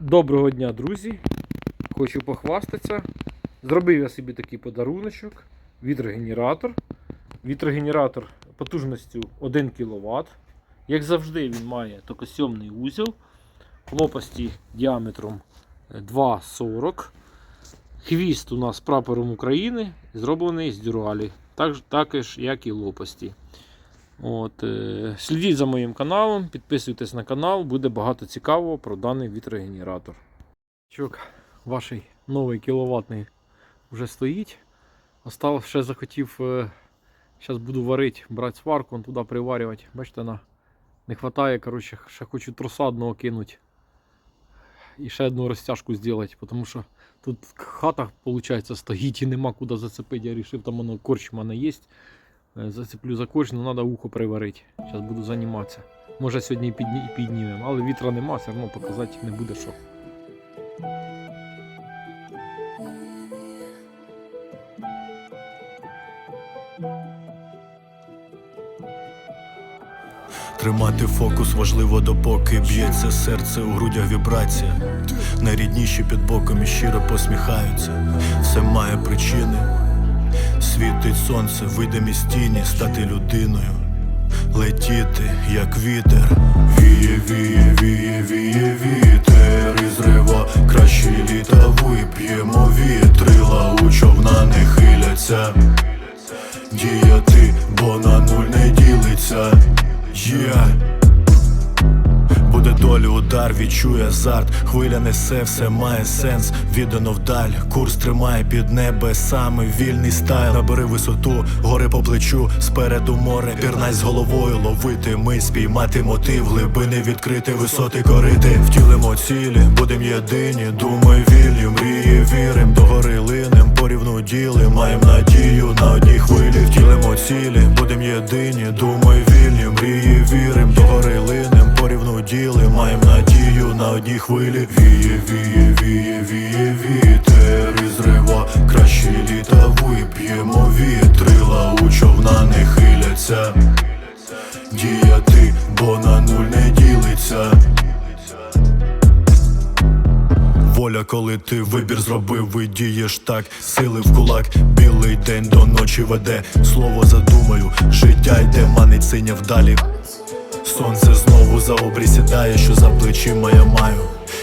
Доброго дня, друзі! Хочу похвастатися. Зробив я собі такий подаруночок. Вітрогенератор. Вітрогенератор потужністю 1 кВт. Як завжди, він має токосйомний узел. Лопасті діаметром е, 2,40. Хвіст у нас прапором України, зроблений з дюралі. Так, також, як і лопасті. От, е, слідіть за моїм каналом, підписуйтесь на канал, буде багато цікавого про даний вітрогенератор. Чок, ваш новий кіловатний вже стоїть. Осталось ще захотів. Зараз буду варити, брати сварку, туди приварювати. Бачите, на не вистачає, коротше, ще хочу троса одного кинути. І ще одну розтяжку зробити, тому що тут хата, виходить, стоїть і нема куди зацепити. Я вирішив, там воно корч в мене є. Е, Зацеплю за але треба ухо приварити. Зараз буду займатися. Може сьогодні і піднімемо, але вітра нема, все одно показати не буде що. Тримати фокус важливо допоки б'ється серце у грудях вібрація. Найрідніші під боком і щиро посміхаються. Все має причини. Світить сонце, видимі стіні, стати людиною, летіти, як вітер. Віє, віє, віє, Буде удар, відчує азарт. Хвиля несе, все має сенс. Віддано вдаль, курс тримає під небесами. Вільний стайл, набери висоту, гори по плечу, спереду море, пірнай з головою, ловити ми, спіймати мотив, глибини відкрити, висоти корити. Втілимо цілі, будем єдині, думай вільні, мрії, вірим, до гори линем, порівну діли, маєм надію на одній хвилі. Втілимо цілі, будем єдині, думай вільні, мрії, вірим, до гори линем, діли, маєм надію на одній хвилі. Віє, віє, віє, віє, вітер і зрива кращі літа вип'ємо вітрила, у човна не хиляться. Діяти, бо на нуль не ділиться. Воля, коли ти вибір зробив, і дієш так, сили в кулак, білий день до ночі веде, слово задумаю, життя йде, манить синя вдалі. Сонце знову за обрі сідає, що за плечима я маю,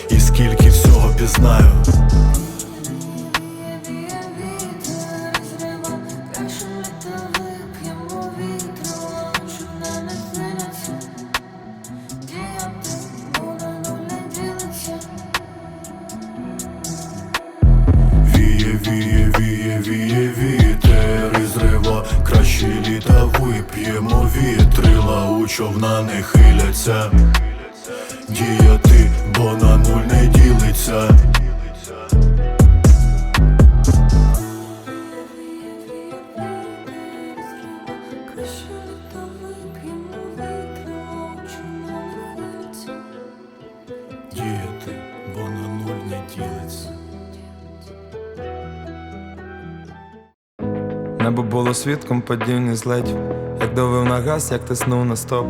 і скільки всього пізнаю. Кращі літа вип'ємо вітрила, у човна не хиляться. Діяти, бо на нуль не ділиться. Небо було свідком падіння злетів, як давив на газ, як тиснув на стоп.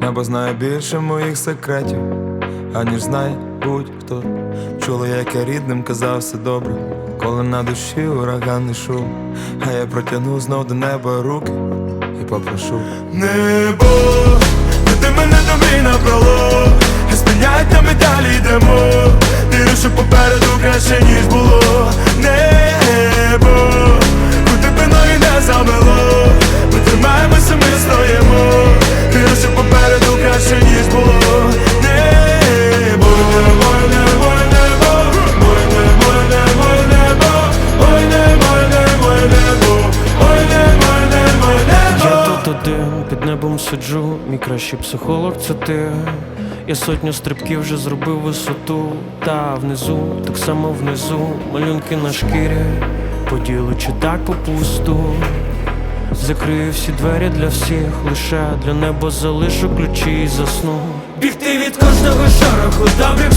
Небо знає більше моїх секретів, аніж знає будь-хто. Чула, як я рідним казав все добре, коли на душі ураганний шум. А я протягну знов до неба руки і попрошу. Небо, веди мене сиджу, мій кращий психолог це ти. Я сотню стрибків вже зробив висоту, та внизу, так само внизу, малюнки на шкірі, поділичи так попусту. Закрию всі двері для всіх, лише для неба залишу ключі і засну. Бігти від кожного шороху, добрих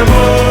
amor.